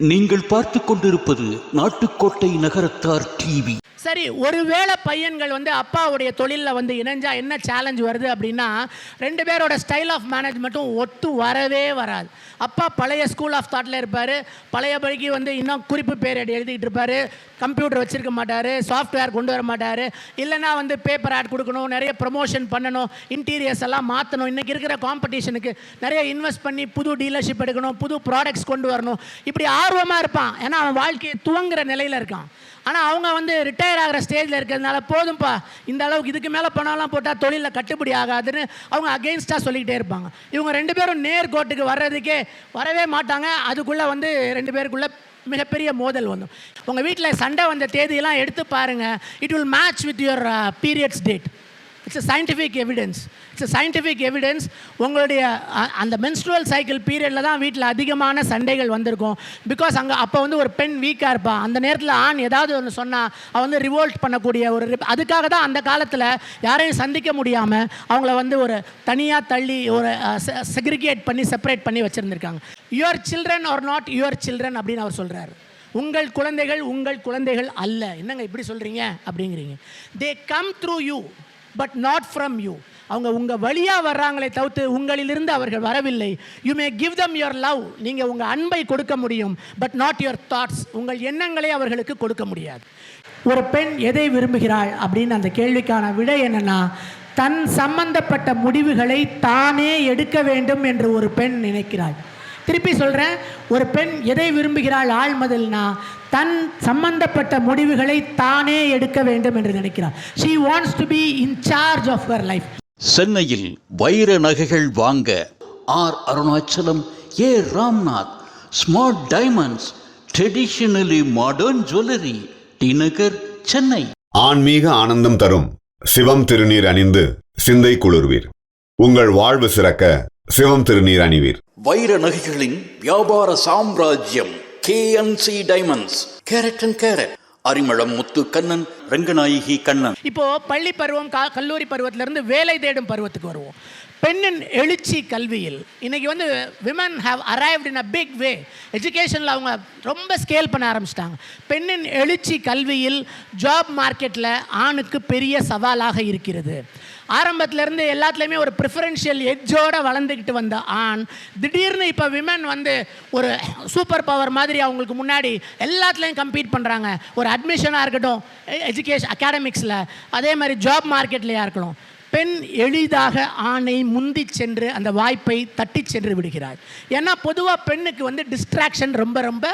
நீங்கள் பார்த்து கொண்டிருப்பது நாட்டுக்கோட்டை நகரத்தார் டிவி. சரி ஒருவேளை பையன்கள் வந்து அப்பாவுடைய தொழிலில் வந்து இணைஞ்சா என்ன சேலஞ்ச் வருது அப்படின்னா ரெண்டு பேரோட ஸ்டைல் ஆஃப் மேனேஜ்மெண்ட்டும் ஒத்து வரவே வராது. அப்பா பழைய ஸ்கூல் ஆஃப் தாட்டில் இருப்பார் பழையபடிக்கு வந்து இன்னும் குறிப்பு பேர் எழுதிக்கிட்டு இருப்பார் கம்ப்யூட்டர் வச்சுருக்க மாட்டார் சாஃப்ட்வேர் கொண்டு வர மாட்டார். இல்லைன்னா வந்து பேப்பர் ஆட் கொடுக்கணும் நிறைய ப்ரமோஷன் பண்ணணும் இன்டீரியர்ஸ் எல்லாம் மாற்றணும் இன்றைக்கி இருக்கிற காம்படிஷனுக்கு நிறைய இன்வெஸ்ட் பண்ணி புது டீலர்ஷிப் எடுக்கணும் புது ப்ராடக்ட்ஸ் கொண்டு வரணும். இப்படி ஆர்வமாக இருப்பான். ஏன்னா அவன் வாழ்க்கையை துவங்குற நிலையில் இருக்கான். ஆனால் அவங்க வந்து ரிட்டையர் ஆகிற ஸ்டேஜில் இருக்கிறதுனால போதும்ப்பா இந்த அளவுக்கு இதுக்கு மேலே பணம்லாம் போட்டால் தொழிலில் கட்டுப்படி ஆகாதுன்னு அவங்க அகெயின்ஸ்டாக சொல்லிக்கிட்டே இருப்பாங்க. இவங்க ரெண்டு பேரும் நேர்கோட்டுக்கு வர்றதுக்கே வரவே மாட்டாங்க. அதுக்குள்ளே வந்து ரெண்டு பேருக்குள்ளே மிகப்பெரிய மோதல் வந்தும் உங்கள் வீட்டில் சண்டை வந்த தேதியெல்லாம் எடுத்து பாருங்கள் it will match with your periods date it's a scientific evidence it's a scientific evidence உங்களுடைய அந்த மென்ஸ்ட்ரல் சைக்கிள் பீரியடில் தான் வீட்டில் அதிகமான சண்டைகள் வந்திருக்கும். பிகாஸ் அங்கே அப்போ வந்து ஒரு பெண் வீக்காக இருப்பான் அந்த நேரத்தில் ஆண் ஏதாவது ஒன்று சொன்னால் அவன் வந்து ரிவோல்ட் பண்ணக்கூடிய ஒரு அதுக்காக தான் அந்த காலத்தில் யாரையும் சந்திக்க முடியாமல் அவங்கள வந்து ஒரு தனியாக தள்ளி ஒரு செக்ரிகேட் பண்ணி செப்பரேட் பண்ணி வச்சுருந்துருக்காங்க. Your children are not your children அப்படின்னு அவர் சொல்கிறாரு உங்கள் குழந்தைகள் உங்கள் குழந்தைகள் அல்ல. என்னங்க இப்படி சொல்கிறீங்க அப்படிங்கிறீங்க. They come through you but not from you அவங்க உங்கள் வழியாக வர்றாங்களே தவிர்த்து உங்களிலிருந்து அவர்கள் வரவில்லை. You may give them your love நீங்கள் உங்கள் அன்பை கொடுக்க முடியும் பட் நாட் யுவர் தாட்ஸ் உங்கள் எண்ணங்களை அவர்களுக்கு கொடுக்க முடியாது. ஒரு பெண் எதை விரும்புகிறாள் அப்படின்னு அந்த கேள்விக்கான விடை என்னென்னா தன் சம்பந்தப்பட்ட முடிவுகளை தானே எடுக்க வேண்டும் என்று ஒரு பெண் நினைக்கிறாள். திருப்பி சொல்கிறேன் ஒரு பெண் எதை விரும்புகிறாள் ஆழ்மதில்னா தன் சம்பந்தப்பட்ட முடிவுகளை தானே எடுக்க வேண்டும் என்று நினைக்கிறாள். She wants to be in charge of her life சென்னையில் வைர நகைகள் வாங்க R Arunachalam A Ramnath smart diamonds traditionally modern jewellery T Nagar Chennai. ஆன்மீக ஆனந்தம் தரும் சிவம் திருநீர் அணிந்து சிந்தை குளிர்வீர். உங்கள் வாழ்வு சிறக்க சிவம் திருநீர் அணிவீர். வைர நகைகளின் வியாபார சாம்ராஜ்யம் KNC diamonds carat and carat Arimalam Muthu Kannan Ranganayaki Kannan. இப்போ பள்ளி பருவம் கா கல்லூரி பருவத்திலிருந்து வேலை தேடும் பருவத்துக்கு வருவோம். பெண்ணின் எழுச்சி கல்வியில். இன்றைக்கி வந்து women have arrived in a big way எஜுகேஷனில் அவங்க ரொம்ப ஸ்கேல் பண்ண ஆரம்பிச்சிட்டாங்க. பெண்ணின் எழுச்சி கல்வியில் ஜாப் மார்க்கெட்டில் ஆணுக்கு பெரிய சவாலாக இருக்கிறது. ஆரம்பத்திலேருந்து எல்லாத்துலேயுமே ஒரு ப்ரிஃபரன்ஷியல் எஜ்ஜோடு வளர்ந்துக்கிட்டு வந்த ஆண் திடீர்னு இப்போ விமன் வந்து ஒரு சூப்பர் பவர் மாதிரி அவங்களுக்கு முன்னாடி எல்லாத்துலேயும் கம்பீட் பண்ணுறாங்க ஒரு அட்மிஷனாக இருக்கட்டும் எஜுகேஷன் அகாடமிக்ஸில் அதே மாதிரி ஜாப் மார்க்கெட்லையாக இருக்கணும் பெண் எளிதாக ஆணை முந்தி சென்று அந்த வாய்ப்பை தட்டி சென்று விடுகிறார். ஏன்னா பொதுவாக பெண்ணுக்கு வந்து டிஸ்ட்ராக்ஷன் ரொம்ப ரொம்ப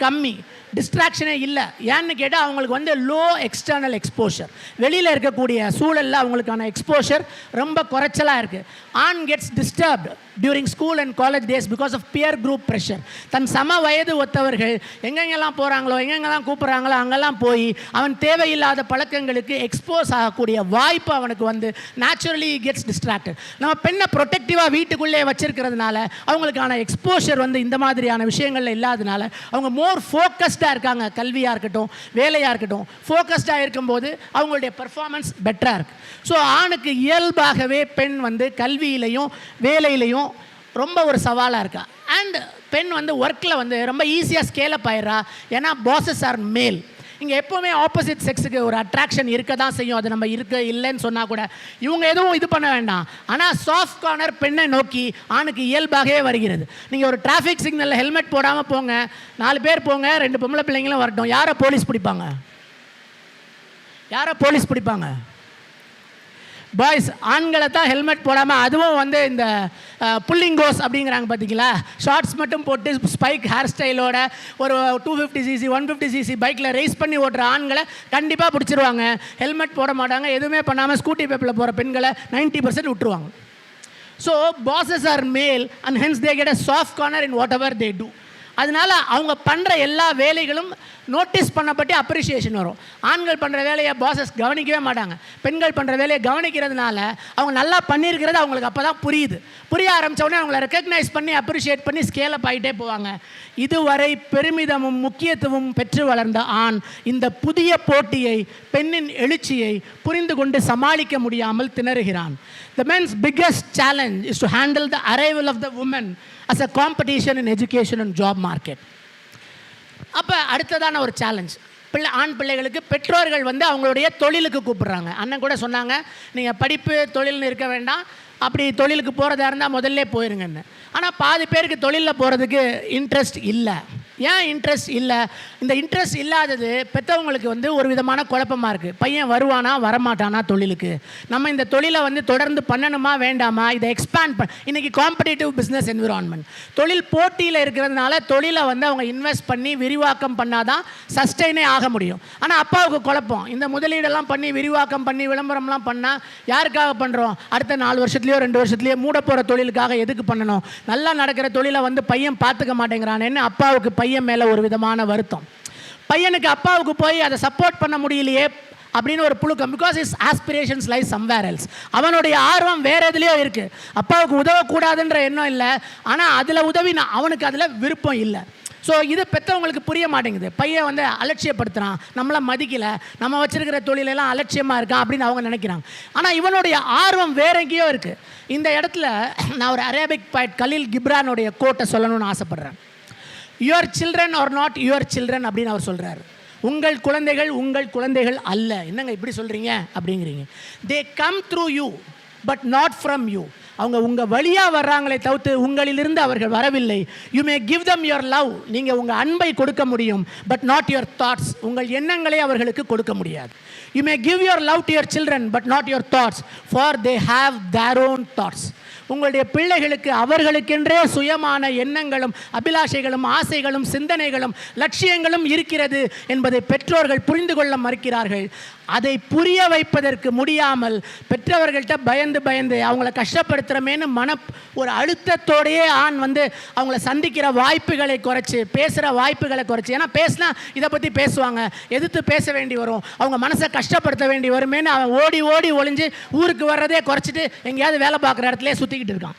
கம்மி. டிஸ்ட்ராக்ஷனே இல்லை. ஏன்னு கேட்டால் அவங்களுக்கு வந்து லோ எக்ஸ்டர்னல் எக்ஸ்போஷர் வெளியில் இருக்கக்கூடிய சூழலில் அவங்களுக்கான எக்ஸ்போஷர் ரொம்ப குறைச்சலாக இருக்குது one gets disturbed during school and college days because of peer group pressure தன் சம வயது ஒத்தவர்கள் எங்கெங்கெல்லாம் போகிறாங்களோ எங்கெங்கெல்லாம் கூப்பிட்றாங்களோ அங்கெல்லாம் போய் அவன் தேவையில்லாத பழக்கங்களுக்கு எக்ஸ்போஸ் ஆகக்கூடிய வாய்ப்பு அவனுக்கு வந்து நேச்சுரலி கெட்ஸ் டிஸ்ட்ராக்டட் நம்ம பெண்ணை ப்ரொடெக்டிவாக வீட்டுக்குள்ளே வச்சிருக்கிறதுனால அவங்களுக்கான எக்ஸ்போஷர் வந்து இந்த மாதிரியான விஷயங்கள்ல இல்லாதனால அவங்க மோர் ஃபோக்கஸ்டாக இருக்காங்க. கல்வியாக இருக்கட்டும் வேலையாக இருக்கட்டும். ஃபோக்கஸ்டாக இருக்கும்போது அவங்களுடைய பெர்ஃபார்மன்ஸ் பெட்டராக இருக்குது ஸோ ஆணுக்கு இயல்பாகவே பெண் வந்து கல்வியிலையும் வேலையிலையும் ரொம்ப ஒரு சவாலாக இருக்கா. அண்ட் பெண் வந்து ஒர்க்கில் வந்து ரொம்ப ஈஸியாக ஸ்கேலப் ஆயிடுறா. ஏன்னா பாசஸ் ஆர் மேல் இங்கே எப்போவுமே ஆப்போசிட் செக்ஸுக்கு ஒரு அட்ராக்ஷன் இருக்க தான் செய்யும். அது நம்ம இருக்க இல்லைன்னு சொன்னால் கூட இவங்க எதுவும் இது பண்ண வேண்டாம். ஆனால் சாஃப்ட் கார்னர் பெண்ணை நோக்கி ஆணுக்கு இயல்பாகவே வருகிறது. நீங்கள் ஒரு டிராஃபிக் சிக்னலில் ஹெல்மெட் போடாமல் போங்க. நாலு பேர் போங்க ரெண்டு பொம்பளை பிள்ளைங்களும் வரட்டும். யாரை போலீஸ் பிடிப்பாங்க? யாரை போலீஸ் பிடிப்பாங்க? பாய்ஸ் ஆண்களை தான் ஹெல்மெட் போடாமல் அதுவும் வந்து இந்த புல்லிங்கோஸ் அப்படிங்கிறாங்க பார்த்தீங்களா ஷார்ட்ஸ் மட்டும் போட்டு ஸ்பைக் ஹேர் ஸ்டைலோட ஒரு two fifty CC one fifty CC பைக்கில் ரேஸ் பண்ணி ஓட்டுற ஆண்களை கண்டிப்பாக பிடிச்சிருவாங்க. ஹெல்மெட் போட மாட்டாங்க எதுவுமே பண்ணாமல் ஸ்கூட்டி பேப்பில் போகிற பெண்களை 90% பர்சன்ட் விட்டுருவாங்க. So bosses are male and hence they get a soft corner in whatever they do அதனால அவங்க பண்ணுற எல்லா வேலைகளும் நோட்டீஸ் பண்ணப்பட்டு அப்ரிஷியேஷன் வரும். ஆண்கள் பண்ணுற வேலையை பாசஸ் கவனிக்கவே மாட்டாங்க. பெண்கள் பண்ணுற வேலையை கவனிக்கிறதுனால அவங்க நல்லா பண்ணியிருக்கிறது அவங்களுக்கு அப்போ தான் புரியுது. புரிய ஆரம்பிச்ச உடனே அவங்கள ரெக்கக்னைஸ் பண்ணி அப்ரிஷியேட் பண்ணி ஸ்கேலப் ஆகிட்டே போவாங்க. இதுவரை பெருமிதமும் முக்கியத்துவமும் பெற்று வளர்ந்த ஆண் இந்த புதிய போட்டியை பெண்ணின் எழுச்சியை புரிந்து கொண்டு சமாளிக்க முடியாமல் திணறுகிறான். The men's biggest challenge is to handle the arrival of the woman as a competition in education and job market. அப்போ அடுத்ததான ஒரு சேலஞ்ச் பிள்ளை ஆண் பிள்ளைகளுக்கு பெற்றோர்கள் வந்து அவங்களுடைய தொழிலுக்கு கூப்பிடுறாங்க. அண்ணன் கூட சொன்னாங்க நீங்கள் படிப்பு தொழில்னு இருக்க வேண்டாம். அப்படி தொழிலுக்கு போகிறதா இருந்தால் முதல்ல போயிருங்கன்னு. ஆனால் பாதி பேருக்கு தொழிலில் போகிறதுக்கு இன்ட்ரெஸ்ட் இல்லை. ஏன் இன்ட்ரெஸ்ட் இல்லை? இந்த இன்ட்ரெஸ்ட் இல்லாதது பெற்றவங்களுக்கு வந்து ஒரு விதமான குழப்பமாக இருக்குது பையன் வருவானா வரமாட்டானா தொழிலுக்கு? நம்ம இந்த தொழிலை வந்து தொடர்ந்து பண்ணணுமா வேண்டாமா? இதை எக்ஸ்பேண்ட் பண்ண இன்றைக்கி காம்படிட்டிவ் பிஸ்னஸ் என்விரான்மெண்ட் தொழில் போட்டியில் இருக்கிறதுனால தொழிலை வந்து அவங்க இன்வெஸ்ட் பண்ணி விரிவாக்கம் பண்ணாதான் சஸ்டெயினே ஆக முடியும். ஆனால் அப்பாவுக்கு குழப்பம். இந்த முதலீடெல்லாம் பண்ணி விரிவாக்கம் பண்ணி விளம்பரம்லாம் பண்ணால் யாருக்காக பண்ணுறோம் அடுத்த நாலு வருஷத்துலையோ ரெண்டு வருஷத்துலையோ மூட போகிற தொழிலுக்காக எதுக்கு பண்ணணும்? நல்லா நடக்கிற தொழிலை வந்து பையன் பார்த்துக்க மாட்டேங்கிறானேன்னு அப்பாவுக்கு பையன் பையன் மேலே ஒரு விதமான வருத்தம். பையனுக்கு அப்பாவுக்கு போய் அதை சப்போர்ட் பண்ண முடியலையே அப்படின்னு ஒரு புழுக்கம். Because is aspirations life somewhere else அவனுடைய ஆர்வம் வேற எதுலேயோ இருக்குது அப்பாவுக்கு உதவக்கூடாதுன்ற எண்ணம் இல்லை. ஆனால் அதில் உதவி நான் அவனுக்கு அதில் விருப்பம் இல்லை. ஸோ இது பெற்றவங்களுக்கு புரிய மாட்டேங்குது. பையன் வந்து அலட்சியப்படுத்துகிறான் நம்மளை மதிக்கலை. நம்ம வச்சுருக்கிற தொழிலெல்லாம் அலட்சியமாக இருக்கான் அப்படின்னு அவங்க நினைக்கிறாங்க. ஆனால் இவனுடைய ஆர்வம் வேற எங்கேயோ இருக்குது இந்த இடத்துல நான் ஒரு அரேபிக் பாய்ட் கலீல் கிப்ரானுடைய கோட்டை சொல்லணும்னு ஆசைப்பட்றேன். Your children are not your children அப்படின்னு அவர் சொல்கிறாரு உங்கள் குழந்தைகள் உங்கள் குழந்தைகள் அல்ல. என்னங்க இப்படி சொல்கிறீங்க அப்படிங்கிறீங்க. They come through you but not from you அவங்க உங்கள் வழியாக வர்றாங்களே தவிர்த்து உங்களிலிருந்து அவர்கள் வரவில்லை. You may give them your love நீங்கள் உங்கள் அன்பை கொடுக்க முடியும் பட் நாட் யுவர் தாட்ஸ் உங்கள் எண்ணங்களை அவர்களுக்கு கொடுக்க முடியாது. You may give your love to your children but not your thoughts for they have their own thoughts உங்களுடைய பிள்ளைகளுக்கு அவர்களுக்கென்றே சுயமான எண்ணங்களும் அபிலாஷைகளும் ஆசைகளும் சிந்தனைகளும் லட்சியங்களும் இருக்கிறது என்பதை பெற்றோர்கள் புரிந்து கொள்ள மறுக்கிறார்கள். அதை புரிய வைப்பதற்கு முடியாமல் பெற்றவர்கள்ட்ட பயந்து பயந்து அவங்கள கஷ்டப்படுத்துகிறமேனு மன ஒரு அழுத்தத்தோடையே ஆண் வந்து அவங்கள சந்திக்கிற வாய்ப்புகளை குறைச்சி பேசுகிற வாய்ப்புகளை குறைச்சி. ஏன்னா பேசினா இதை பற்றி பேசுவாங்க. எதிர்த்து பேச வேண்டி வரும். அவங்க மனசை கஷ்டப்படுத்த வேண்டி வருமேன்னு அவன் ஓடி ஓடி ஒளிஞ்சு ஊருக்கு வர்றதே குறைச்சிட்டு எங்கேயாவது வேலை பார்க்குற இடத்துலேயே சுற்றிக்கிட்டு இருக்கான்.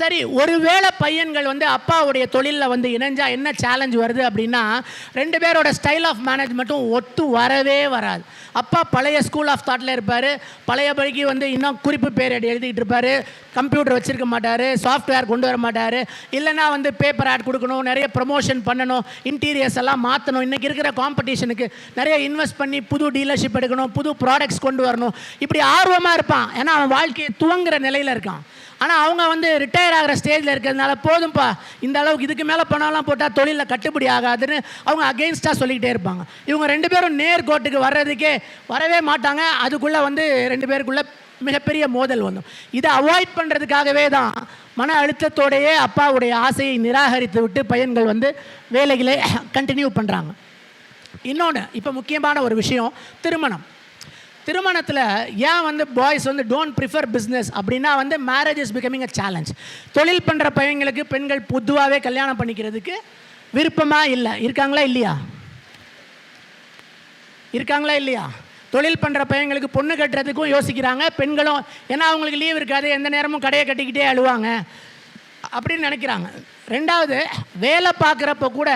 சரி ஒருவேளை பையன்கள் வந்து அப்பாவுடைய தொழிலில் வந்து இணைஞ்சா என்ன சேலஞ்ச் வருது அப்படின்னா ரெண்டு பேரோட ஸ்டைல் ஆஃப் மேனேஜ்மெண்ட்டும் ஒத்து வரவே வராது. அப்பா பழைய ஸ்கூல் ஆஃப் தாட்டில் இருப்பார். பழையபடிக்கு வந்து இன்னும் குறிப்பு பேர் எழுதிக்கிட்டு இருப்பார். கம்ப்யூட்டர் வச்சுருக்க மாட்டார். சாஃப்ட்வேர் கொண்டு வர மாட்டார். இல்லைன்னா வந்து பேப்பர் ஆட் கொடுக்கணும் நிறைய ப்ரமோஷன் பண்ணணும் இன்டீரியர்ஸ் எல்லாம் மாற்றணும் இன்றைக்கி இருக்கிற காம்படிஷனுக்கு நிறைய இன்வெஸ்ட் பண்ணி புது டீலர்ஷிப் எடுக்கணும் புது ப்ராடக்ட்ஸ் கொண்டு வரணும். இப்படி ஆர்வமாக இருப்பான். ஏன்னா அவன் வாழ்க்கையை துவங்குற நிலையில் இருக்கான். ஆனால் அவங்க வந்து ரிட்டையர் ஆகிற ஸ்டேஜில் இருக்கிறதுனால போதும்ப்பா இந்த அளவுக்கு இதுக்கு மேலே பணம்லாம் போட்டால் தொழிலில் கட்டுப்படி ஆகாதுன்னு அவங்க அகெயின்ஸ்டாக சொல்லிக்கிட்டே இருப்பாங்க. இவங்க ரெண்டு பேரும் நேர்கோட்டுக்கு வர்றதுக்கே வரவே மாட்டாங்க. அதுக்குள்ளே வந்து ரெண்டு பேருக்குள்ளே மிகப்பெரிய மோதல் வந்தோம் இதை அவாய்ட் பண்ணுறதுக்காகவே தான் மன அழுத்தத்தோடையே அப்பாவுடைய ஆசையை நிராகரித்து விட்டு பையன்கள் வந்து வேலைகளை கண்டினியூ பண்ணுறாங்க இன்னொன்று இப்போ முக்கியமான ஒரு விஷயம் திருமணம். திருமணத்தில் ஏன் வந்து பாய்ஸ் வந்து டோன்ட் ப்ரிஃபர் பிஸ்னஸ் அப்படின்னா வந்து marriage is becoming a challenge தொழில் பண்ணுற பையங்களுக்கு பெண்கள் பொதுவாகவே கல்யாணம் பண்ணிக்கிறதுக்கு விருப்பமாக இல்லை. இருக்காங்களா இல்லையா? இருக்காங்களா இல்லையா? தொழில் பண்ணுற பையங்களுக்கு பொண்ணு கட்டுறதுக்கும் யோசிக்கிறாங்க. பெண்களும் ஏன்னா அவங்களுக்கு லீவ் இருக்காது எந்த நேரமும் கடையை கட்டிக்கிட்டே அழுவாங்க அப்படின்னு நினைக்கிறாங்க. ரெண்டாவது வேலை பார்க்குறப்ப கூட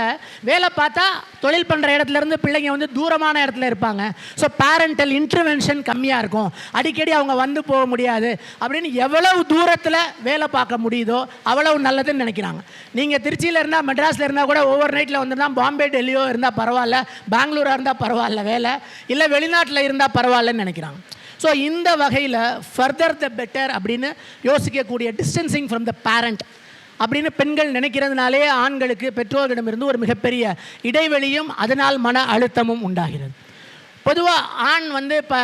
வேலை பார்த்தா தொழில் பண்ணுற இடத்துலேருந்து பிள்ளைங்க வந்து தூரமான இடத்துல இருப்பாங்க. ஸோ பேரண்டல் இன்டர்வென்ஷன் கம்மியாக இருக்கும். அடிக்கடி அவங்க வந்து போக முடியாது. அப்படின்னு எவ்வளவு தூரத்தில் வேலை பார்க்க முடியுதோ அவ்வளவு நல்லதுன்னு நினைக்கிறாங்க. நீங்கள் திருச்சியில் இருந்தால் மெட்ராஸில் இருந்தால் கூட ஓவர் நைட்டில் வந்துருந்தால் பாம்பே டெல்லியோ இருந்தால் பரவாயில்ல. பெங்களூராக இருந்தால் பரவாயில்ல வேலை. இல்லை வெளிநாட்டில் இருந்தால் பரவாயில்லன்னு நினைக்கிறாங்க. ஸோ இந்த வகையில் ஃபர்தர் த பெட்டர் அப்படின்னு யோசிக்கக்கூடிய டிஸ்டன்சிங் ஃப்ரம் த பேரண்ட் அப்படின்னு பெண்கள் நினைக்கிறதுனாலே ஆண்களுக்கு பெற்றோர்களிடமிருந்து ஒரு மிகப்பெரிய இடைவெளியும் அதனால் மன அழுத்தமும் உண்டாகிறது. பொதுவாக ஆண் வந்து இப்போ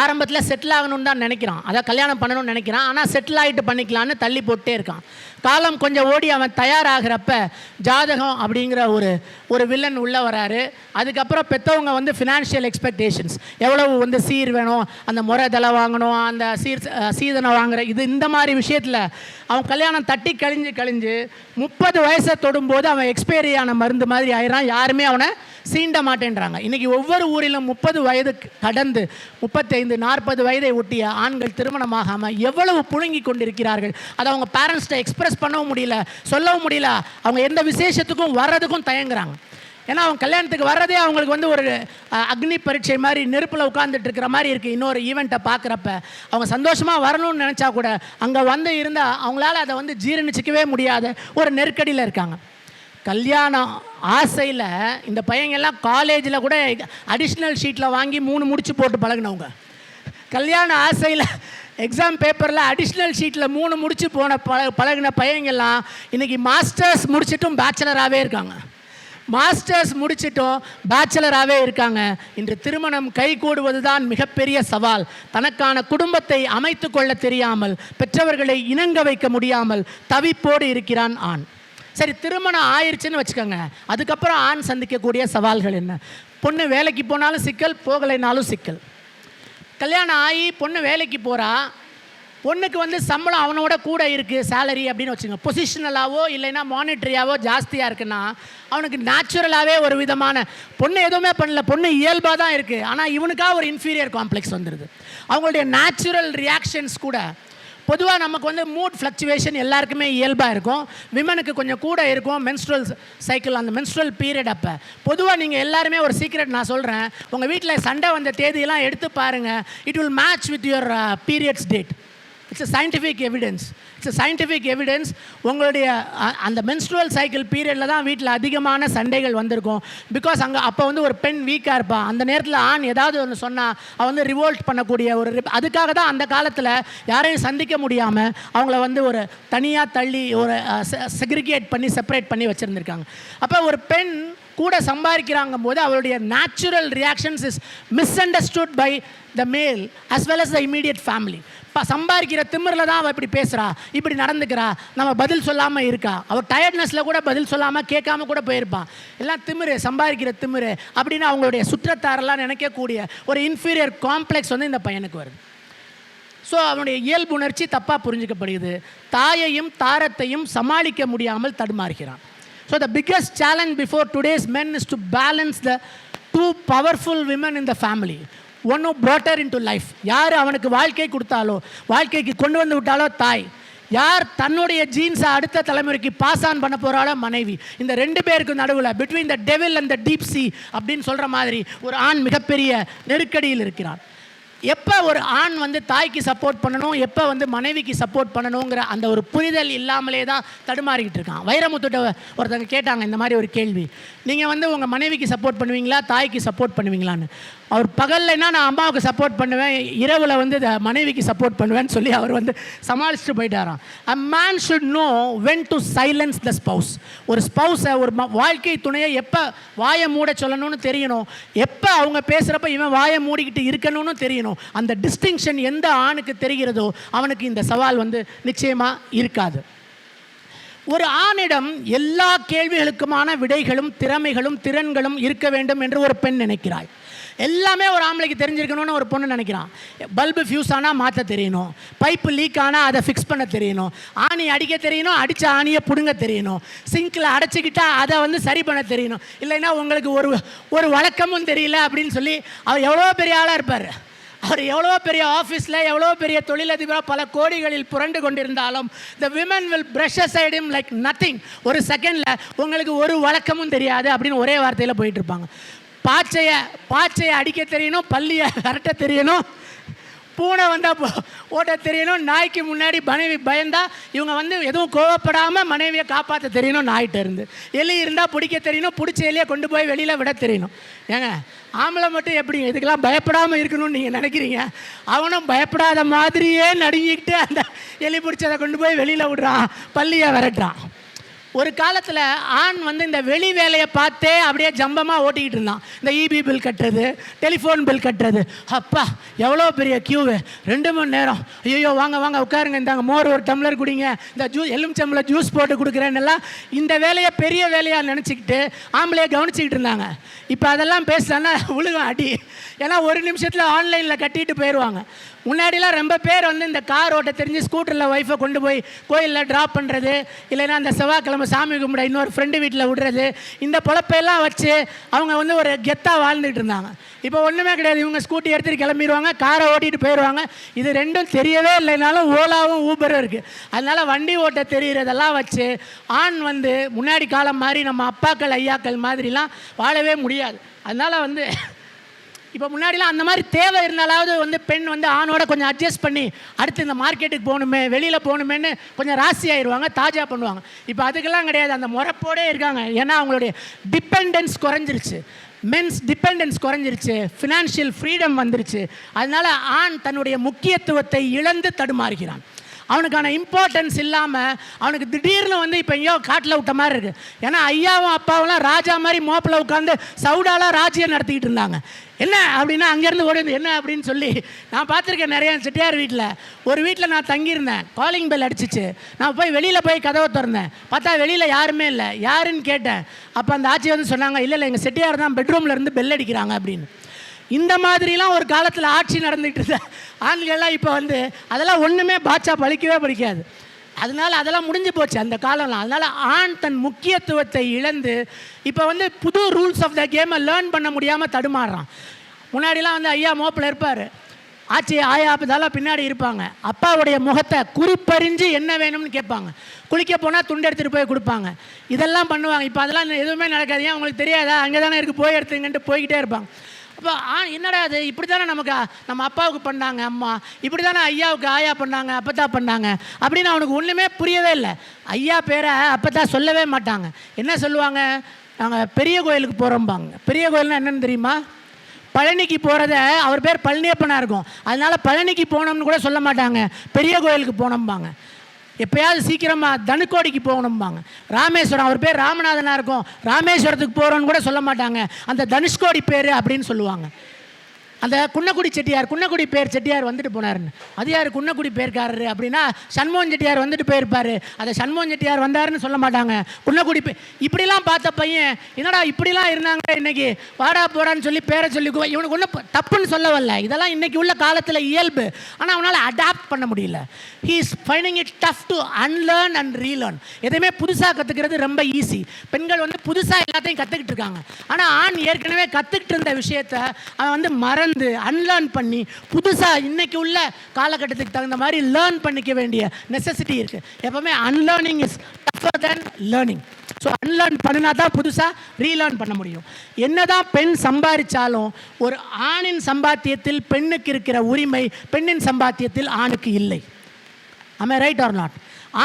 ஆரம்பத்தில் செட்டில் ஆகணும்னு தான் நினைக்கிறான் அதான் கல்யாணம் பண்ணணும்னு நினைக்கிறான் ஆனால் செட்டில் ஆகிட்டு பண்ணிக்கலான்னு தள்ளி போட்டே இருக்கான். காலம் கொஞ்சம் ஓடி அவன் தயாராகிறப்ப ஜாதகம் அப்படிங்கிற ஒரு ஒரு வில்லன் உள்ளே வராரு. அதுக்கப்புறம் பெற்றவங்க வந்து ஃபினான்ஷியல் எக்ஸ்பெக்டேஷன்ஸ் எவ்வளவு வந்து சீர் வேணும் அந்த முறை தலை வாங்கணும் அந்த சீர் சீதனை வாங்குற இது இந்த மாதிரி விஷயத்தில் அவன் கல்யாணம் தட்டி கழிஞ்சு கழிஞ்சு முப்பது வயசை தொடும்போது அவன் எக்ஸ்பைரியான மருந்து மாதிரி ஆயிரான் யாருமே அவனை சீண்ட மாட்டேன்றாங்க. இன்றைக்கி ஒவ்வொரு ஊரிலும் முப்பது வயது கடந்து முப்பத்தைந்து நாற்பது வயதை ஒட்டிய ஆண்கள் திருமணமாகாமல் எவ்வளவு புழுங்கி கொண்டிருக்கிறார்கள். அதை அவங்க பேரண்ட்ஸ்ட்டை எக்ஸ்பிரஸ் பண்ணவும் முடியல சொல்லவும் முடியல. அவங்க எந்த விசேஷத்துக்கும் வர்றதுக்கும் தயங்குறாங்க. ஏன்னா அவங்க கல்யாணத்துக்கு வர்றதே அவங்களுக்கு வந்து ஒரு அக்னி பரீட்சை மாதிரி நெருப்பில் உட்காந்துட்டு இருக்கிற மாதிரி இருக்குது இன்னொரு ஈவெண்ட்டை பார்க்குறப்ப. அவங்க சந்தோஷமாக வரணும்னு நினச்சா கூட அங்கே வந்து இருந்தால் அவங்களால அதை வந்து ஜீரணிச்சிக்கவே முடியாத. ஒரு நெருக்கடியில் இருக்காங்க. கல்யாணம் ஆசையில் இந்த பையங்கெல்லாம் காலேஜில் கூட அடிஷ்னல் ஷீட்டில் வாங்கி மூணு முடிச்சு போட்டு பழகினவங்க. கல்யாண ஆசையில் எக்ஸாம் பேப்பரில் அடிஷ்னல் ஷீட்டில் மூணு முடிச்சு போன பழ பழகின பையங்கள்லாம் இன்றைக்கி மாஸ்டர்ஸ் முடிச்சிட்டும் பேச்சுலராகவே இருக்காங்க. மாஸ்டர்ஸ் முடிச்சிட்டும் பேச்சுலராகவே இருக்காங்க. இன்று திருமணம் கைகூடுவது தான் மிகப்பெரிய சவால். தனக்கான குடும்பத்தை அமைத்து கொள்ள தெரியாமல் பெற்றவர்களை இணங்க வைக்க முடியாமல் தவிப்போடு இருக்கிறான் ஆண். சரி திருமணம் ஆயிடுச்சுன்னு வச்சுக்கோங்க. அதுக்கப்புறம் ஆண் சந்திக்கக்கூடிய சவால்கள் என்ன? பொண்ணு வேலைக்கு போனாலும் சிக்கல் போகலைனாலும் சிக்கல். கல்யாணம் ஆகி பொண்ணு வேலைக்கு போகிறா பொண்ணுக்கு வந்து சம்பளம் அவனோட கூட இருக்குது சேலரி அப்படின்னு வச்சுங்க. பொசிஷனலாவோ இல்லைன்னா மானிட்டரியாவோ ஜாஸ்தியாக இருக்குன்னா அவனுக்கு நேச்சுரலாகவே ஒரு விதமான பொண்ணு எதுவுமே பண்ணல பொண்ணு இயல்பாக தான் இருக்குது ஆனால் இவனுக்காக ஒரு இன்ஃபீரியர் காம்ப்ளெக்ஸ் வந்துடுது அவங்களுடைய நேச்சுரல் ரியாக்ஷன்ஸ் கூட பொதுவாக நமக்கு வந்து மூட் ஃப்ளக்சுவேஷன் எல்லாருக்குமே இயல்பாக இருக்கும். விமனுக்கு கொஞ்சம் கூட இருக்கும் மென்ஸ்ட்ரல் சைக்கிள் அந்த மென்ஸ்ட்ரல் பீரியட் அப்போ. பொதுவாக நீங்கள் எல்லாருமே ஒரு சீக்ரெட் நான் சொல்கிறேன் உங்கள் வீட்டில் சண்டை வந்த தேதியெல்லாம் எடுத்து பாருங்கள் it will match with your periods date it's a scientific evidence it's a scientific evidence உங்களுடைய அந்த மென்ஸ்ட்ரல் சைக்கிள் பீரியடில் தான் வீட்டில் அதிகமான சண்டைகள் வந்திருக்கும். பிகாஸ் அங்கே அப்போ வந்து ஒரு பெண் வீக்காக இருப்பான் அந்த நேரத்தில் ஆண் ஏதாவது ஒன்று சொன்னால் அவன் வந்து ரிவோல்ட் பண்ணக்கூடிய ஒரு அதுக்காக தான் அந்த காலத்தில் யாரையும் சந்திக்க முடியாமல் அவங்கள வந்து ஒரு தனியாக தள்ளி ஒரு செக்ரிகேட் பண்ணி செப்பரேட் பண்ணி வச்சுருந்துருக்காங்க. அப்போ ஒரு பெண் கூட சம்பாதிக்கிறாங்க போது அவருடைய natural reactions is misunderstood by the male as well as the immediate family இப்போ சம்பாதிக்கிற திமிரில் தான் அவள் இப்படி பேசுகிறா இப்படி நடந்துக்கிறா நம்ம பதில் சொல்லாமல் இருக்கா? அவள் டயர்ட்னஸில் கூட பதில் சொல்லாமல் கேட்காம கூட போயிருப்பான் எல்லாம் திமிரு சம்பாதிக்கிற திமிரு அப்படின்னு அவங்களுடைய சுற்றத்தாரெல்லாம் நினைக்கக்கூடிய ஒரு இன்ஃபீரியர் காம்ப்ளெக்ஸ் வந்து இந்த பையனுக்கு வருது. ஸோ அவனுடைய இயல்புணர்ச்சி தப்பாக புரிஞ்சுக்கப்படுகிறது. தாயையும் தாரத்தையும் சமாளிக்க முடியாமல் தடுமாறுகிறான். So the biggest challenge before today's men is to balance the two powerful women in the family ஒன்னும் brought இன் டு லைஃப் யார் அவனுக்கு வாழ்க்கை கொடுத்தாலோ வாழ்க்கைக்கு கொண்டு வந்து விட்டாலோ தாய். யார் தன்னுடைய ஜீன்ஸை அடுத்த தலைமுறைக்கு பாஸ் ஆன் பண்ண போகிறாளோ மனைவி. இந்த ரெண்டு பேருக்கு நடுவில் between the devil and the deep sea அப்படின்னு சொல்கிற மாதிரி ஒரு ஆண் மிகப்பெரிய நெருக்கடியில் இருக்கிறான் எப்போ ஒரு ஆண் வந்து தாய்க்கு சப்போர்ட் பண்ணணும் எப்போ வந்து மனைவிக்கு சப்போர்ட் பண்ணணுங்கிற அந்த ஒரு புரிதல் இல்லாமலே தான் தடுமாறிக்கிட்டு இருக்கான். வைரமுத்துட்ட ஒருத்தங்க கேட்டாங்க இந்த மாதிரி ஒரு கேள்வி. நீங்கள் வந்து உங்கள் மனைவிக்கு சப்போர்ட் பண்ணுவீங்களா தாய்க்கு சப்போர்ட் பண்ணுவீங்களான்னு. அவர் பகல்லைனா நான் அம்மாவுக்கு சப்போர்ட் பண்ணுவேன். இரவில் வந்து மனைவிக்கு சப்போர்ட் பண்ணுவேன்னு சொல்லி அவர் வந்து சமாளிச்சுட்டு போயிட்டாராம். A man should know when to silence the spouse ஒரு ஸ்பவுஸை ஒரு வாழ்க்கை துணையை எப்போ வாயை மூட சொல்லணும்னு தெரியணும். எப்போ அவங்க பேசுகிறப்ப இவன் வாயை மூடிக்கிட்டு இருக்கணும்னு தெரியணும். அந்த டிஸ்டிங்ஷன் எந்த ஆணுக்கு தெரிகிறதோ அவனுக்கு இந்த சவால் வந்து நிச்சயமாக இருக்காது. ஒரு ஆணிடம் எல்லா கேள்விகளுக்குமான விடைகளும் திறமைகளும் திறன்களும் இருக்க வேண்டும் என்று ஒரு பெண் நினைக்கிறாள். எல்லாமே ஒரு ஆம்பளைக்கு தெரிஞ்சிருக்கணும்னு ஒரு பொண்ணு நினைக்கிறான். பல்பு ஃபியூஸ் ஆனால் மாற்ற தெரியணும். பைப்பு லீக் ஆனால் அதை ஃபிக்ஸ் பண்ண தெரியணும். ஆணி அடிக்க தெரியணும் அடித்த ஆணியை பிடுங்க தெரியணும். சிங்கில் அடைச்சிக்கிட்டா அதை வந்து சரி பண்ண தெரியணும். இல்லைன்னா உங்களுக்கு ஒரு ஒரு வழக்கமும் தெரியல அப்படின்னு சொல்லி அவர் எவ்வளோ பெரிய ஆளாக இருப்பார். அவர் எவ்வளோ பெரிய ஆஃபீஸில் எவ்வளோ பெரிய தொழிலதிபராக பல கோடிகளில் புரண்டு கொண்டிருந்தாலும் த விமன் வில் ப்ரஷ் சைடும் லைக் நத்திங் ஒரு செகண்டில் உங்களுக்கு ஒரு வழக்கமும் தெரியாது அப்படின்னு ஒரே வார்த்தையில் போயிட்டு இருப்பாங்க. பாச்சையை பாச்சையை அடிக்க தெரியணும் பள்ளியை விரட்ட தெரியணும் பூனை வந்தால் ஓட்ட தெரியணும் நாய்க்கு முன்னாடி மனைவி பயந்தா இவங்க வந்து எதுவும் கோவப்படாமல் மனைவியை காப்பாற்ற தெரியணும் நாய்கிட்ட இருந்து. எலி இருந்தால் பிடிக்க தெரியணும் பிடிச்ச எலியை கொண்டு போய் வெளியில் விட தெரியணும். ஏங்க ஆம்பளை மட்டும் எப்படி இதுக்கெல்லாம் பயப்படாமல் இருக்கணும்னு நீங்கள் நினைக்கிறீங்க? அவனும் பயப்படாத மாதிரியே நடுங்கிக்கிட்டு அந்த எலி பிடிச்சதை கொண்டு போய் வெளியில் விடுறான் பள்ளியை விரட்டுறான். ஒரு காலத்தில் ஆண் வந்து இந்த வெளி வேலையை பார்த்தே அப்படியே ஜம்பமாக ஓட்டிக்கிட்டு இருந்தான். இந்த இபி பில் கட்டுறது டெலிஃபோன் பில் கட்டுறது. அப்பா எவ்வளோ பெரிய க்யூவு ரெண்டு மணி நேரம். ஐயோ வாங்க வாங்க உட்காருங்க இந்தாங்க மோர் ஒரு டம்ளர் குடிங்க. இந்த ஜூ எலுமிச்சம்பளம் ஜூஸ் போட்டு கொடுக்குறேன்னெல்லாம் இந்த வேலையை பெரிய வேலையாக நினச்சிக்கிட்டு ஆம்பளையை கவனிச்சிக்கிட்டு இருந்தாங்க. இப்போ அதெல்லாம் பேசலன்னா உழுகும் அடி. ஏன்னா ஒரு நிமிஷத்தில் ஆன்லைனில் கட்டிட்டு போயிடுவாங்க முன்னாடிலாம் ரொம்ப பேர் வந்து இந்த கார் ஓட்ட தெரிஞ்சு ஸ்கூட்டரில் ஒய்ஃபை கொண்டு போய் கோயிலில் ட்ராப் பண்ணுறது இல்லைன்னா அந்த செவ்வாய்க்கிழமை சாமி கும்பிட இன்னொரு ஃப்ரெண்டு வீட்டில் விடுறது இந்த பொழப்பையெல்லாம் வச்சு அவங்க வந்து ஒரு கெத்தாக வாழ்ந்துட்டு இருந்தாங்க. இப்போ ஒன்றுமே கிடையாது. இவங்க ஸ்கூட்டி எடுத்துகிட்டு கிளம்பிடுவாங்க காரை ஓட்டிகிட்டு போயிடுவாங்க இது ரெண்டும் தெரியவே இல்லைனாலும் ஓலாவும் ஊபரும் இருக்குது அதனால் வண்டி ஓட்ட தெரிகிறதெல்லாம் வச்சு ஆண் வந்து முன்னாடி காலம் மாதிரி நம்ம அப்பாக்கள் ஐயாக்கள் மாதிரிலாம் வாழவே முடியாது. அதனால் வந்து இப்போ முன்னாடிலாம் அந்த மாதிரி தேவை இருந்தாலாவது வந்து பெண் வந்து ஆணோட கொஞ்சம் அட்ஜஸ்ட் பண்ணி அடுத்து இந்த மார்க்கெட்டுக்கு போகணுமே வெளியில் போகணுமேன்னு கொஞ்சம் ராசி ஆயிடுவாங்க தாஜா பண்ணுவாங்க. இப்போ அதுக்கெல்லாம் கிடையாது. அந்த முறப்போடே இருக்காங்க. ஏன்னா அவங்களுடைய டிபெண்டன்ஸ் குறைஞ்சிருச்சு. மென்ஸ் டிபெண்டன்ஸ் குறைஞ்சிருச்சு. ஃபினான்ஷியல் ஃப்ரீடம் வந்துருச்சு. அதனால ஆண் தன்னுடைய முக்கியத்துவத்தை இழந்து தடுமாறுகிறான். அவனுக்கான இம்பார்ட்டன்ஸ் இல்லாமல் அவனுக்கு திடீர்னு வந்து இப்போ எங்கேயோ காட்டில் விட்ட மாதிரி இருக்குது ஏன்னா ஐயாவும் அப்பாவெல்லாம் ராஜா மாதிரி மோப்பில் உட்காந்து சவுடாலாம் ராஜ்யம் நடத்திக்கிட்டு இருந்தாங்க. என்ன அப்படின்னா அங்கேருந்து ஓடி வந்து என்ன அப்படின்னு சொல்லி நான் பார்த்துருக்கேன் நிறைய செட்டியார் வீட்டில் ஒரு வீட்டில் நான் தங்கியிருந்தேன். Calling bell அடிச்சிச்சு. நான் போய் வெளியில் போய் கதவை திறந்தேன். பார்த்தா வெளியில் யாருமே இல்லை. யாருன்னு கேட்டேன். அப்போ அந்த ஆட்சி வந்து சொன்னாங்க இல்லை இல்லை எங்கள் செட்டியார் தான் பெட்ரூமில் இருந்து பெல் அடிக்கிறாங்க அப்படின்னு. இந்த மாதிரிலாம் ஒரு காலத்தில் ஆட்சி நடந்துகிட்டு இருந்த ஆண்கள்லாம் இப்போ வந்து அதெல்லாம் ஒன்றுமே பாட்சா பழிக்கவே படிக்காது அதனால அதெல்லாம் முடிஞ்சு போச்சு அந்த காலம்லாம். அதனால் ஆண் தன் முக்கியத்துவத்தை இழந்து இப்போ வந்து புது ரூல்ஸ் ஆஃப் த கேமை லேர்ன் பண்ண முடியாமல் தடுமாறுறான். முன்னாடிலாம் வந்து ஐயா மோப்பில் இருப்பார். ஆச்சி ஆயா அப்பதாலாம் பின்னாடி இருப்பாங்க. அப்பாவுடைய முகத்தை குறிப்பறிஞ்சு என்ன வேணும்னு கேட்பாங்க. குளிக்க போனால் துண்டு எடுத்துகிட்டு போய் கொடுப்பாங்க. இதெல்லாம் பண்ணுவாங்க. இப்போ அதெல்லாம் எதுவுமே நடக்காது. ஏன்? உங்களுக்கு தெரியாதா? அங்கே தானே இருக்குது போய் எடுத்துங்கன்ட்டு போய்கிட்டே இருப்பாங்க. இப்போ ஆ என்னடா அது? இப்படி தானே நமக்கு நம்ம அப்பாவுக்கு பண்ணாங்க அம்மா. இப்படி தானே ஐயாவுக்கு ஆயா பண்ணாங்க அப்பத்தா பண்ணாங்க. அப்படின்னு அவனுக்கு ஒன்றுமே புரியவே இல்லை. ஐயா பேரை அப்பத்தா சொல்லவே மாட்டாங்க. என்ன சொல்லுவாங்க? நாங்கள் பெரிய கோயிலுக்கு போகிறோம்பாங்க பெரிய கோயில்னா என்னன்னு தெரியுமா? பழனிக்கு போகிறத அவர் பேர் பழனியப்பனாக இருக்கும். அதனால் பழனிக்கு போனோம்னு கூட சொல்ல மாட்டாங்க. பெரிய கோயிலுக்கு போனோம்பாங்க. எப்பயாவது சீக்கிரமாக தனுக்கோடிக்கு போகணும்பாங்க. ராமேஸ்வரம் அவர் பேர் ராமநாதனாக இருக்கும். ராமேஸ்வரத்துக்கு போகிறோன்னு கூட சொல்ல மாட்டாங்க. அந்த தனுஷ்கோடி பேர் அப்படின்னு சொல்லுவாங்க. அந்த குன்னக்குடி செட்டியார் குன்னக்குடி பேர் செட்டியார் வந்துட்டு போனாருன்னு. அது யார்? குன்னக்குடி பேர்க்காரரு அப்படின்னா சண்முகன் செட்டியார் வந்துட்டு போயிருப்பாரு. அதை சண்முகன் செட்டியார் வந்தாருன்னு சொல்ல மாட்டாங்க. குன்னக்குடி பே இப்படிலாம் பார்த்த பையன் என்னடா இப்படிலாம் இருந்தாங்க இன்னைக்கு? வாடா போடான்னு சொல்லி பேரை சொல்லி இவனுக்கு ஒன்றும் தப்புன்னு சொல்ல வரல இதெல்லாம் இன்னைக்கு உள்ள காலத்தில் இயல்பு. ஆனால் அவனால் அடாப்ட் பண்ண முடியல. He is finding it tough to unlearn and relearn எதையுமே புதுசாக கற்றுக்கிறது ரொம்ப ஈஸி பெண்கள் வந்து புதுசாக எல்லாத்தையும் கற்றுக்கிட்டு இருக்காங்க. ஆனால் ஆண் ஏற்கனவே கற்றுக்கிட்டு இருந்த விஷயத்த அவன் வந்து மறந்து அன்லேர்ன் பண்ணி புதுசாக இன்றைக்கி உள்ள காலகட்டத்துக்கு தகுந்த மாதிரி லேர்ன் பண்ணிக்க வேண்டிய நெசசிட்டி இருக்குது எப்போவுமே unlearning is tougher than learning so unlearn பண்ணினா தான் புதுசாக ரீலேர்ன் பண்ண முடியும். என்னதான் பெண் சம்பாதிச்சாலும் ஒரு ஆணின் சம்பாத்தியத்தில் பெண்ணுக்கு இருக்கிற உரிமை பெண்ணின் சம்பாத்தியத்தில் ஆணுக்கு இல்லை. ஆமே ரைட் ஆர் நாட்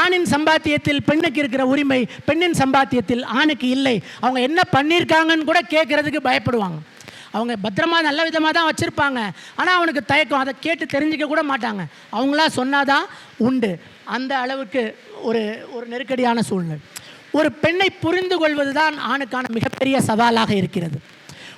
ஆணின் சம்பாத்தியத்தில் பெண்ணுக்கு இருக்கிற உரிமை பெண்ணின் சம்பாத்தியத்தில் ஆணுக்கு இல்லை. அவங்க என்ன பண்ணியிருக்காங்கன்னு கூட கேட்குறதுக்கு பயப்படுவாங்க. அவங்க பத்திரமா நல்ல விதமாக தான் வச்சுருப்பாங்க. ஆனால் அவனுக்கு தயக்கம். அதை கேட்டு தெரிஞ்சுக்க கூட மாட்டாங்க. அவங்களா சொன்னாதான் உண்டு. அந்த அளவுக்கு ஒரு ஒரு நெருக்கடியான சூழ்நிலை. ஒரு பெண்ணை புரிந்து கொள்வது தான் ஆணுக்கான மிகப்பெரிய சவாலாக இருக்கிறது.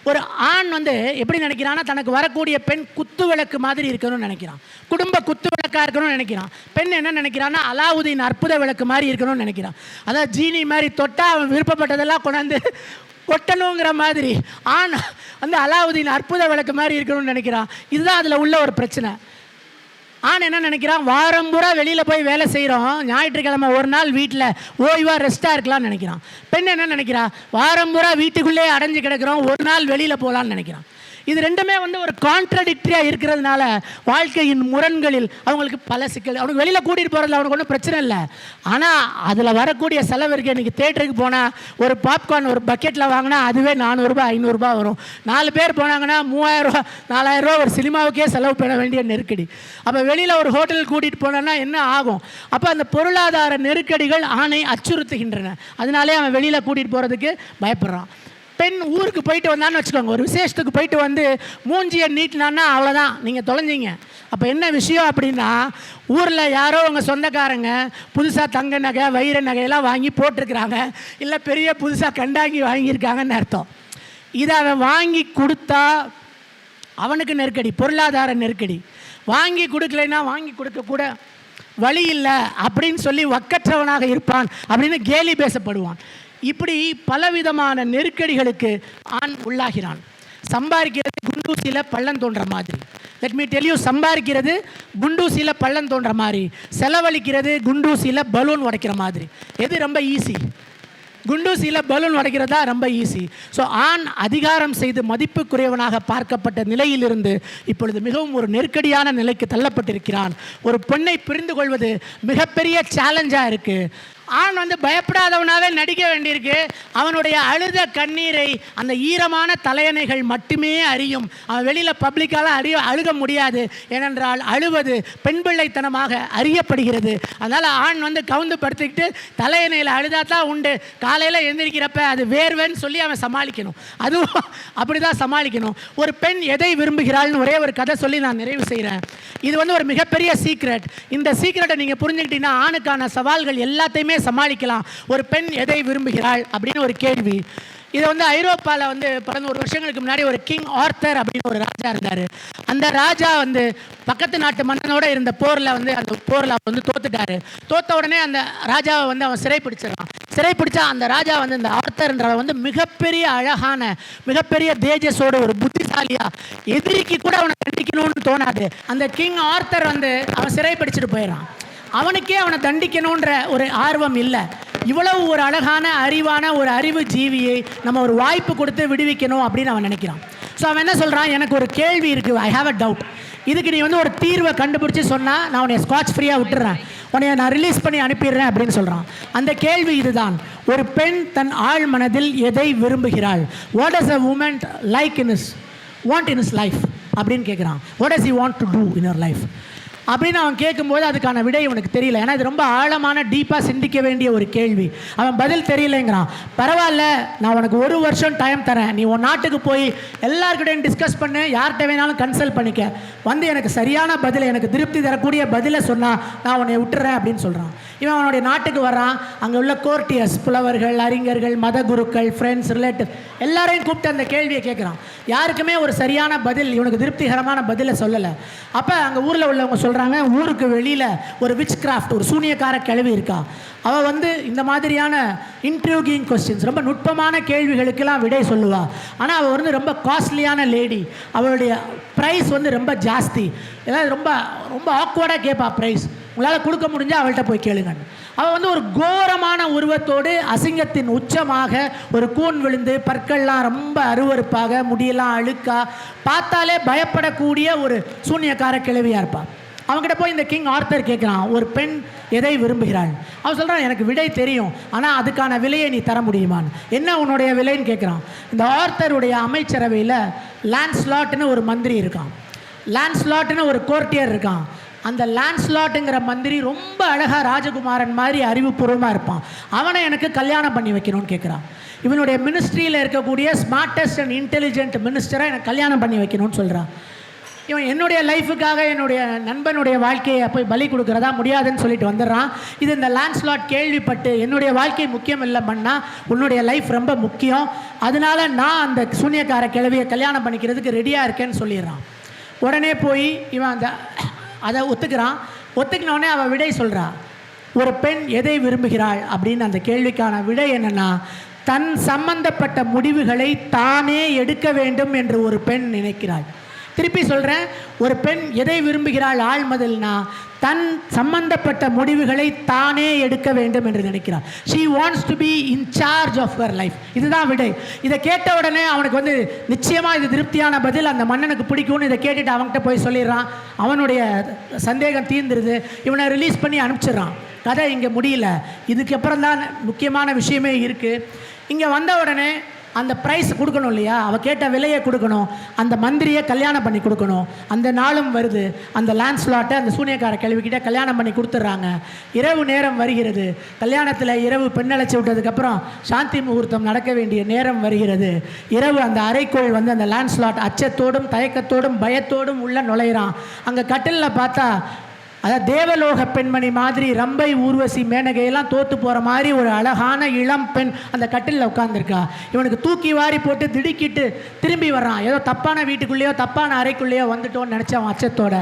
ஒரு ஆண் வந்து எப்படி நினைக்கிறான்னா தனக்கு வரக்கூடிய பெண் குத்து விளக்கு மாதிரி இருக்கணும்னு நினைக்கிறான். குடும்ப குத்து விளக்காக இருக்கணும்னு நினைக்கிறான். பெண் என்ன நினைக்கிறான்னா அலாவுதீன் அற்புத விளக்கு மாதிரி இருக்கணும்னு நினைக்கிறான். அதாவது ஜீனி மாதிரி தொட்டால் அவன் விருப்பப்பட்டதெல்லாம் கொண்டாந்து கொட்டணுங்கிற மாதிரி. ஆண் வந்து அலாவுதீன் அற்புத விளக்கு மாதிரி இருக்கணும்னு நினைக்கிறான். இதுதான் அதில் உள்ள ஒரு பிரச்சனை. ஆனால் என்ன நினைக்கிறான்? வாரம் பூரா வெளியில் போய் வேலை செய்கிறோம் ஞாயிற்றுக்கிழமை ஒரு நாள் வீட்டில் ஓய்வாக ரெஸ்ட்டாக இருக்கலாம்னு நினைக்கிறான். பெண் என்ன நினைக்கிறா? வாரம் பூரா வீட்டுக்குள்ளேயே அடைஞ்சு கிடக்கிறோம். ஒரு நாள் வெளியில் போகலான்னு நினைக்கிறான். இது ரெண்டுமே வந்து ஒரு கான்ட்ரடிக்டரியாக இருக்கிறதுனால வாழ்க்கையின் முரண்களில் அவங்களுக்கு பல சிக்கல் அவனுக்கு வெளியில் கூட்டிகிட்டு போகிறதுல அவனுக்கு ஒன்றும் பிரச்சனை இல்லை. ஆனால் அதில் வரக்கூடிய செலவு இருக்குது இன்றைக்கி தேட்டருக்கு போனால் ஒரு பாப்கார்ன் ஒரு பக்கெட்டில் வாங்கினா அதுவே நானூறுரூபா ஐநூறுரூபா வரும். நாலு பேர் போனாங்கன்னா நாலாயிரம் ரூபாய் ஒரு சினிமாவுக்கே செலவு பண்ண வேண்டிய நெருக்கடி. அப்போ வெளியில் ஒரு ஹோட்டல் கூட்டிகிட்டு போனோன்னா என்ன ஆகும்? அப்போ அந்த பொருளாதார நெருக்கடிகள் ஆணை அச்சுறுத்துகின்றன. அதனாலே அவன் வெளியில் கூட்டிகிட்டு போகிறதுக்கு பயப்படுறான். பெண் ஊருக்கு போயிட்டு வந்தான்னு வச்சுக்கோங்க. ஒரு விசேஷத்துக்கு போயிட்டு வந்து மூஞ்சியை நீட்டினான்னா அவ்வளோதான் நீங்கள் தொலைஞ்சிங்க. அப்போ என்ன விஷயம் அப்படின்னா ஊரில் யாரோ உங்கள் சொந்தக்காரங்க புதுசாக தங்க நகை வைர நகையெல்லாம் வாங்கி போட்டிருக்கிறாங்க. இல்லை பெரிய புதுசாக கண்டாங்கி வாங்கியிருக்காங்கன்னு அர்த்தம். இதை அவன் வாங்கி கொடுத்தா அவனுக்கு நெருக்கடி பொருளாதார நெருக்கடி. வாங்கி கொடுக்கலைன்னா வாங்கி கொடுக்க கூட வழி இல்லை அப்படின்னு சொல்லி வக்கற்றவனாக இருப்பான் அப்படின்னு கேலி பேசப்படுவான். இப்படி பலவிதமான நெருக்கடிகளுக்கு ஆண் உள்ளாகிறான். சம்பாதிக்கிறது குண்டூசியில் பள்ளம் தோன்ற மாதிரி. லெட் மீ டெல் யூ சம்பாதிக்கிறது குண்டூசியில் பள்ளம் தோன்ற மாதிரி. செலவழிக்கிறது குண்டூசியில் பலூன் உடைக்கிற மாதிரி. எது ரொம்ப ஈஸி குண்டூசியில் பலூன் உடைக்கிறதா ரொம்ப ஈஸி ஸோ ஆண் அதிகாரம் செய்து மதிப்புக்குரியவனாக பார்க்கப்பட்ட நிலையிலிருந்து இப்பொழுது மிகவும் ஒரு நெருக்கடியான நிலைக்கு தள்ளப்பட்டிருக்கிறான். ஒரு பெண்ணை புரிந்து கொள்வது மிகப்பெரிய சேலஞ்சாக இருக்குது ஆண் வந்து பயப்படாதவனாகவே நடிக்க வேண்டியிருக்கு. அவனுடைய அழுத கண்ணீரை அந்த ஈரமான தலையணைகள் மட்டுமே அறியும். அவன் வெளியில் பப்ளிக்கால் அறிய அழுக முடியாது. ஏனென்றால் அழுவது பெண் பிள்ளைத்தனமாக அறியப்படுகிறது. அதனால் ஆண் வந்து கவுந்து படுத்துக்கிட்டு தலையணையில் அழுதாதான் உண்டு. காலையில் எழுந்திருக்கிறப்ப அது வேர்வன்னு சொல்லி அவன் சமாளிக்கணும். அதுவும் அப்படி தான் சமாளிக்கணும். ஒரு பெண் எதை விரும்புகிறாள்னு ஒரே ஒரு கதை சொல்லி நான் நிறைவு செய்கிறேன் இது வந்து ஒரு மிகப்பெரிய சீக்ரெட் இந்த சீக்ரெட்டை நீங்கள் புரிஞ்சுக்கிட்டீங்கன்னா ஆணுக்கான சவால்கள் எல்லாத்தையுமே சமாளிக்கலாம். ஒரு பெண் எதை விரும்புகிறாள் அப்படின்னு ஒரு கேள்வி. இதை வந்து ஐரோப்பாவில் வந்து பிறந்த ஒரு வருஷங்களுக்கு முன்னாடி ஒரு கிங் ஆர்த்தர் அப்படின்னு ஒரு ராஜா இருந்தார். அந்த ராஜா வந்து பக்கத்து நாட்டு மன்னனோட இருந்த போரில் வந்து அந்த போரில் வந்து தோத்துட்டாரு. தோத்த உடனே அந்த ராஜாவை வந்து அவன் சிறை பிடிச்சிடறான் சிறை பிடிச்சா அந்த ராஜா வந்து இந்த ஆர்த்தர்ன்றவன் வந்து மிகப்பெரிய அழகான மிகப்பெரிய தேஜஸோட ஒரு புத்திசாலியா எதிரிக்கு கூட அவனை கண்டிக்கணும்னு தோணாது. அந்த கிங் ஆர்த்தர் வந்து அவன் சிறை பிடிச்சிட்டு போயிடறான். அவனுக்கே அவனை தண்டிக்கணுன்ற ஒரு ஆர்வம் இல்லை. இவ்வளவு ஒரு அழகான அறிவான ஒரு அறிவு ஜீவியை நம்ம ஒரு வாய்ப்பு கொடுத்து விடுவிக்கணும் அப்படின்னு அவன் நினைக்கிறான். ஸோ அவன் என்ன சொல்கிறான் எனக்கு ஒரு கேள்வி இருக்குது ஐ ஹாவ் அ டவுட் இதுக்கு நீ வந்து ஒரு தீர்வை கண்டுபிடிச்சி சொன்னால் நான் உன்னை ஸ்காட்ச் ஃப்ரீயாக விட்டுறேன். உன்னை நான் ரிலீஸ் பண்ணி அனுப்பிடுறேன் அப்படின்னு சொல்கிறான் அந்த கேள்வி இதுதான். ஒரு பெண் தன் ஆழ் மனதில் எதை விரும்புகிறாள்? What is a woman like in is want in is life அப்படின்னு கேட்குறான் what is you want to do in your life அப்படின்னு அவன் கேட்கும்போது அதுக்கான விடை உனக்கு தெரியல. ஏன்னா இது ரொம்ப ஆழமான டீப்பாக சிந்திக்க வேண்டிய ஒரு கேள்வி. அவன் பதில் தெரியலைங்கிறான். பரவாயில்ல நான் உனக்கு ஒரு வருஷம் டைம் தரேன். நீ உன் நாட்டுக்கு போய் எல்லாருக்கிட்டையும் டிஸ்கஸ் பண்ணு. யார்கிட்ட வேணாலும் கன்சல்ட் பண்ணிக்க. வந்து எனக்கு சரியான பதில் எனக்கு திருப்தி தரக்கூடிய பதிலை சொன்னால் நான் உன்னை விட்டுறேன் அப்படின்னு சொல்கிறான் இவன் அவனுடைய நாட்டுக்கு வரான். அங்கே உள்ள கோர்ட்டியர்ஸ் புலவர்கள் அறிஞர்கள் மத குருக்கள் ஃப்ரெண்ட்ஸ் ரிலேட்டிவ் எல்லாரையும் கூப்பிட்டு அந்த கேள்வியை கேட்குறான் யாருக்குமே ஒரு சரியான பதில் இவனுக்கு திருப்திகரமான பதிலை சொல்லலை. அப்போ அங்கே ஊரில் உள்ளவங்க சொல்கிறாங்க ஊருக்கு வெளியில் ஒரு விச் கிராஃப்ட் ஒரு சூனியக்கார கிழவி இருக்கா? அவள் வந்து இந்த மாதிரியான இன்ட்ரியூகிங் கொஸ்டின்ஸ் ரொம்ப நுட்பமான கேள்விகளுக்கெல்லாம் விடை சொல்லுவாள் ஆனால் அவள் வந்து ரொம்ப காஸ்ட்லியான லேடி அவளுடைய ப்ரைஸ் வந்து ரொம்ப ஜாஸ்தி. ஏதாவது ரொம்ப ரொம்ப ஆக்வர்டாக கேட்பா ப்ரைஸ் உங்களால் கொடுக்க முடிஞ்சால் அவள்கிட்ட போய் கேளுங்கன்னு அவள் வந்து ஒரு கோரமான உருவத்தோடு அசிங்கத்தின் உச்சமாக ஒரு கூன் விழுந்து பற்கள்லாம் ரொம்ப அருவருப்பாக முடியெல்லாம் அழுக்கா பார்த்தாலே பயப்படக்கூடிய ஒரு சூன்யக்கார கிழவியாக இருப்பாள் அவங்ககிட்ட போய் இந்த கிங் ஆர்த்தர் கேட்குறான் ஒரு பெண் எதை விரும்புகிறாள்? அவன் சொல்கிறான் எனக்கு விடை தெரியும் ஆனால் அதுக்கான விலையை நீ தர முடியுமான்னு என்ன உன்னுடைய விலைன்னு கேட்குறான் இந்த ஆர்த்தருடைய அமைச்சரவையில் லேண்ட்ஸ்லாட்னு ஒரு மந்திரி இருக்கான். லேண்ட்ஸ்லாட்னு ஒரு கோர்ட்டியர் இருக்கான். அந்த லேண்ட்ஸ்லாட்டுங்கிற மந்திரி ரொம்ப அழகாக ராஜகுமாரன் மாதிரி அறிவுபூர்வமாக இருப்பான். அவனை எனக்கு கல்யாணம் பண்ணி வைக்கணும்னு கேட்குறான் இவனுடைய மினிஸ்ட்ரியில் இருக்கக்கூடிய ஸ்மார்ட்டஸ்ட் அண்ட் இன்டெலிஜென்ட் மினிஸ்டரை எனக்கு கல்யாணம் பண்ணி வைக்கணும்னு சொல்கிறான் இவன் என்னுடைய லைஃபுக்காக என்னுடைய நண்பனுடைய வாழ்க்கையை போய் பலி கொடுக்குறதா முடியாதுன்னு சொல்லிட்டு வந்துடுறான். இது இந்த லேண்ட்ஸ்லாட் கேள்விப்பட்டு என்னுடைய வாழ்க்கை முக்கியம் இல்லை பண்ணா உன்னுடைய லைஃப் ரொம்ப முக்கியம். அதனால நான் அந்த சூனியக்கார கிழவியை கல்யாணம் பண்ணிக்கிறதுக்கு ரெடியாக இருக்கேன்னு சொல்லிடுறான். உடனே போய் இவன் அந்த அதை ஒத்துக்கிறான். ஒத்துக்கினோடனே அவள் விடை சொல்கிறா ஒரு பெண் எதை விரும்புகிறாள் அப்படின்னு அந்த கேள்விக்கான விடை என்னன்னா தன் சம்பந்தப்பட்ட முடிவுகளை தானே எடுக்க வேண்டும் என்று ஒரு பெண் நினைக்கிறாள். திருப்பி சொல்கிறேன் ஒரு பெண் எதை விரும்புகிறாள் ஆழ்மதில்னா தன் சம்பந்தப்பட்ட முடிவுகளை தானே எடுக்க வேண்டும் என்று நினைக்கிறார் she wants to be in charge of her life இதுதான் விடை. இதை கேட்ட உடனே அவனுக்கு வந்து நிச்சயமாக இது திருப்தியான பதில் அந்த மன்னனுக்கு பிடிக்கும்னு இதை கேட்டுட்டு அவன்கிட்ட போய் சொல்லிடுறான். அவனுடைய சந்தேகம் தீர்ந்துருது. இவனை ரிலீஸ் பண்ணி அனுப்பிச்சிடுறான். கதை இங்கே முடியல. இதுக்கப்புறம் தான் முக்கியமான விஷயமே இருக்குது இங்கே வந்த உடனே அந்த ப்ரைஸ் கொடுக்கணும் இல்லையா? அவள் கேட்ட விலையை கொடுக்கணும். அந்த மந்திரியை கல்யாணம் பண்ணி கொடுக்கணும். அந்த நாளும் வருது. அந்த லேண்ட்ஸ்லாட்டை அந்த சூனியக்கார கேள்விக்கிட்ட கல்யாணம் பண்ணி கொடுத்துட்றாங்க. இரவு நேரம் வருகிறது. கல்யாணத்தில் இரவு பெண்ணழைச்சி விட்டதுக்கப்புறம் சாந்தி முகூர்த்தம் நடக்க வேண்டிய நேரம் வருகிறது. இரவு அந்த அரைக்கோள் வந்து அந்த லேண்ட் ஸ்லாட் அச்சத்தோடும் தயக்கத்தோடும் பயத்தோடும் உள்ள நுழையிறான். அங்கே கட்டிலில் பார்த்தா அதாவது தேவலோக பெண்மணி மாதிரி ரம்பை ஊர்வசி மேனகையெல்லாம் தோத்து போகிற மாதிரி ஒரு அழகான இளம் பெண் அந்த கட்டிலில் உட்காந்துருக்கா இவனுக்கு தூக்கி வாரி போட்டு திடுக்கிட்டு திரும்பி வர்றான். ஏதோ தப்பான வீட்டுக்குள்ளேயோ தப்பான அறைக்குள்ளேயோ வந்துட்டோன்னு நினச்சவன் அச்சத்தோட.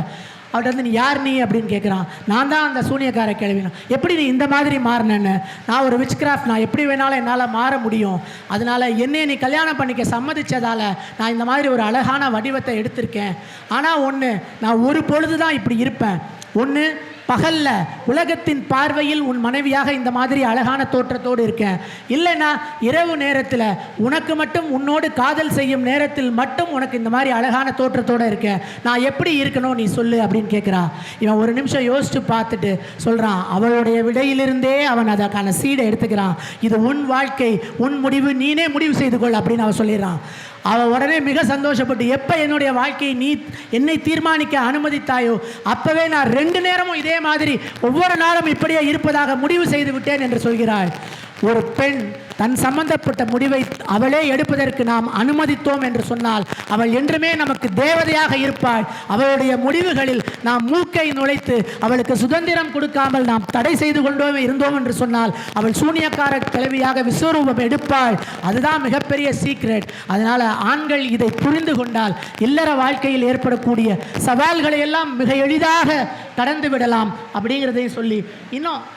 அவர்கிட்ட வந்து நீ யார் நீ? அப்படின்னு கேட்குறான் நான் தான் அந்த சூனியக்கார கேள்வினும் எப்படி நீ இந்த மாதிரி மாறினேன்னு? நான் ஒரு விச் கிராஃப்ட் நான் எப்படி வேணாலும் என்னால் மாற முடியும். அதனால் என்னையை நீ கல்யாணம் பண்ணிக்க சம்மதிச்சதால் நான் இந்த மாதிரி ஒரு அழகான வடிவத்தை எடுத்திருக்கேன். ஆனால் ஒன்று நான் ஒரு பொழுது தான் இப்படி இருப்பேன். ஒன்று பகல்ல உலகத்தின் பார்வையில் உன் மனைவியாக இந்த மாதிரி அழகான தோற்றத்தோடு இருக்கேன் இல்லைன்னா இரவு நேரத்தில் உனக்கு மட்டும் உன்னோடு காதல் செய்யும் நேரத்தில் மட்டும் உனக்கு இந்த மாதிரி அழகான தோற்றத்தோடு இருக்கேன் நான் எப்படி இருக்கணும் நீ சொல்லு அப்படின்னு கேட்குறான் இவன் ஒரு நிமிஷம் யோசிச்சு பார்த்துட்டு சொல்கிறான் அவளுடைய விடையிலிருந்தே அவன் அதற்கான சீடை எடுத்துக்கிறான். இது உன் வாழ்க்கை உன் முடிவு நீனே முடிவு செய்து கொள் அப்படின்னு அவன் சொல்லிடுறான். அவள் உடனே மிக சந்தோஷப்பட்டு எப்போ என்னுடைய வாழ்க்கையை நீ என்னை தீர்மானிக்க அனுமதித்தாயோ அப்போவே நான் ரெண்டு நேரமும் இதே மாதிரி ஒவ்வொரு நாளும் இப்படியே இருப்பதாக முடிவு செய்து விட்டேன் என்று சொல்கிறாள். ஒரு பெண் தன் சம்பந்தப்பட்ட முடிவை அவளே எடுப்பதற்கு நாம் அனுமதித்தோம் என்று சொன்னால் அவள் என்றுமே நமக்கு தேவதையாக இருப்பாள். அவளுடைய முடிவுகளில் நாம் மூக்கை நுழைத்து அவளுக்கு சுதந்திரம் கொடுக்காமல் நாம் தடை செய்து கொண்டோம் இருந்தோம் என்று சொன்னால் அவள் சூனியக்கார கிழவியாக விஸ்வரூபம் எடுப்பாள். அதுதான் மிகப்பெரிய சீக்ரெட் அதனால் ஆண்கள் இதை புரிந்து கொண்டால் இல்லற வாழ்க்கையில் ஏற்படக்கூடிய சவால்களை எல்லாம் மிக எளிதாக கடந்து விடலாம் அப்படிங்கிறதையும் சொல்லி இன்னும்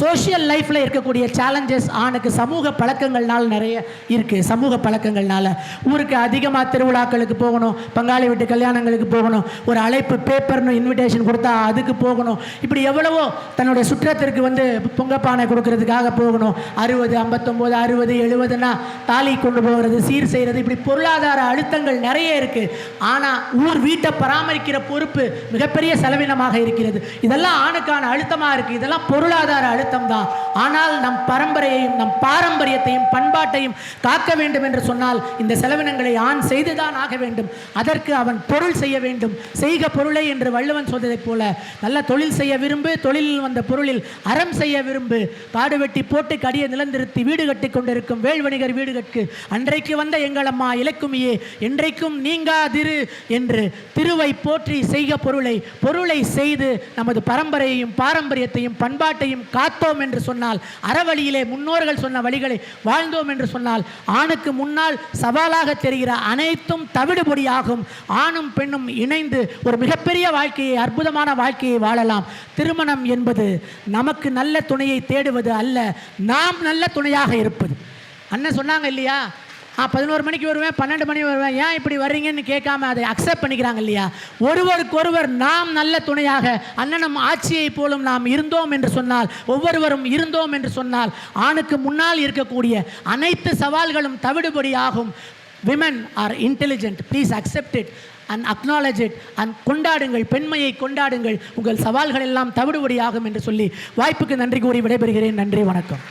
சோஷியல் லைஃப்பில் இருக்கக்கூடிய சேலஞ்சஸ் ஆணுக்கு சமூக பழக்கங்கள்னால நிறைய இருக்குது சமூக பழக்கங்கள்னால ஊருக்கு அதிகமாக திருவிழாக்களுக்கு போகணும் பங்காளி வீட்டு கல்யாணங்களுக்கு போகணும் ஒரு அழைப்பு பேப்பர்னு இன்விடேஷன் கொடுத்தா அதுக்கு போகணும். இப்படி எவ்வளவோ தன்னுடைய சுற்றத்திற்கு வந்து பொங்கப்பானை கொடுக்கறதுக்காக போகணும். அறுபது ஐம்பத்தொம்போது அறுபது எழுபதுன்னா தாலி கொண்டு போகிறது சீர் செய்கிறது இப்படி பொருளாதார அழுத்தங்கள் நிறைய இருக்குது ஆனால் ஊர் வீட்டை பராமரிக்கிற பொறுப்பு மிகப்பெரிய செலவினமாக இருக்கிறது. இதெல்லாம் ஆணுக்கான அழுத்தமாக இருக்குது இதெல்லாம் பொருளாதார அழுத்தம். அர்த்தம் தான் ஆனால் நம் பரம்பரையையும் நம் பாரம்பரியத்தையும் பண்பாட்டையும் காக்க வேண்டும் என்று சொன்னால் இந்த செலவினங்களை ஆண் செய்துதான் ஆக வேண்டும். அதற்கு அவன் பொருள் செய்ய வேண்டும். செய்க பொருளை என்று வள்ளுவன் சொல்வதைப் போல நல்ல தொழில் செய்ய விரும்பு தொழிலில் வந்த பொருளில் அறம் செய்ய விரும்பு. காடு வெட்டி போட்டு கடிய நிலந்திருத்தி வீடு கட்டி கொண்டிருக்கும் வேள்வணிகர் வீடு கற்கு அன்றைக்கு வந்த எங்களம்மா இலக்குமியே என்றைக்கும் நீங்காதிரு என்று திருவை போற்றி செய்க பொருளை. பொருளை செய்து நமது பரம்பரையையும் பாரம்பரியத்தையும் பண்பாட்டையும் கா காத்தோம் என்று சொன்னால் அறவழியிலே முன்னோர்கள் சொன்ன வழிகளை வாழ்ந்தோம் என்று சொன்னால் ஆணுக்கு முன்னால் சவாலாக தெரிகிற அனைத்தும் தவிடுபொடியாகும். ஆணும் பெண்ணும் இணைந்து ஒரு மிகப்பெரிய வாழ்க்கையை அற்புதமான வாழ்க்கையை வாழலாம். திருமணம் என்பது நமக்கு நல்ல துணையை தேடுவது அல்ல நாம் நல்ல துணையாக இருப்பது. அண்ணன் சொன்னாங்க இல்லையா? பதினோரு மணிக்கு வருவேன் பன்னெண்டு மணி வருவேன். ஏன் இப்படி வர்றீங்கன்னு கேட்காம அதை அக்செப்ட் பண்ணிக்கிறாங்க இல்லையா? ஒருவருக்கொருவர் நாம் நல்ல துணையாக அண்ணனும் ஆட்சியை போலும் நாம் இருந்தோம் என்று சொன்னால் ஒவ்வொருவரும் இருந்தோம் என்று சொன்னால் ஆணுக்கு முன்னால் இருக்கக்கூடிய அனைத்து சவால்களும் தவிடுபடியாகும் women are intelligent please accept it and acknowledge it and கொண்டாடுங்கள் பெண்மையை கொண்டாடுங்கள். உங்கள் சவால்கள் எல்லாம் தவிடுபடியாகும் என்று சொல்லி வாய்ப்புக்கு நன்றி கூறி விடைபெறுகிறேன். நன்றி வணக்கம்.